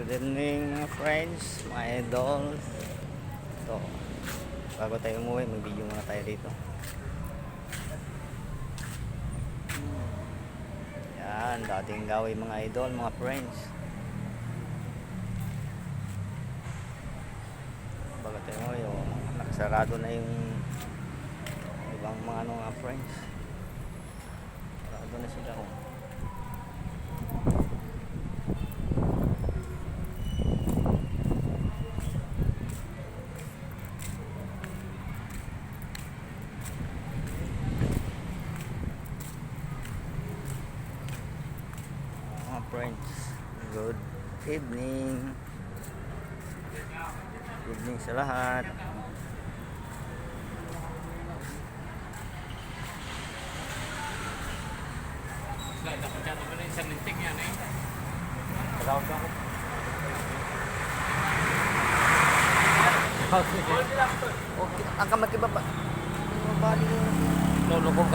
Good evening mga friends, mga idol. Ito, bago tayo umuwi, mag-video muna tayo dito. Yan, dating gawin mga idol, mga friends. Bago tayo umuwi, oh, nakasarado na yung ibang mga ano mga friends. Sarado na sila oh. mga friends good evening. Good evening sa lahat. Okay ang kamay kibaba bali Lolo ko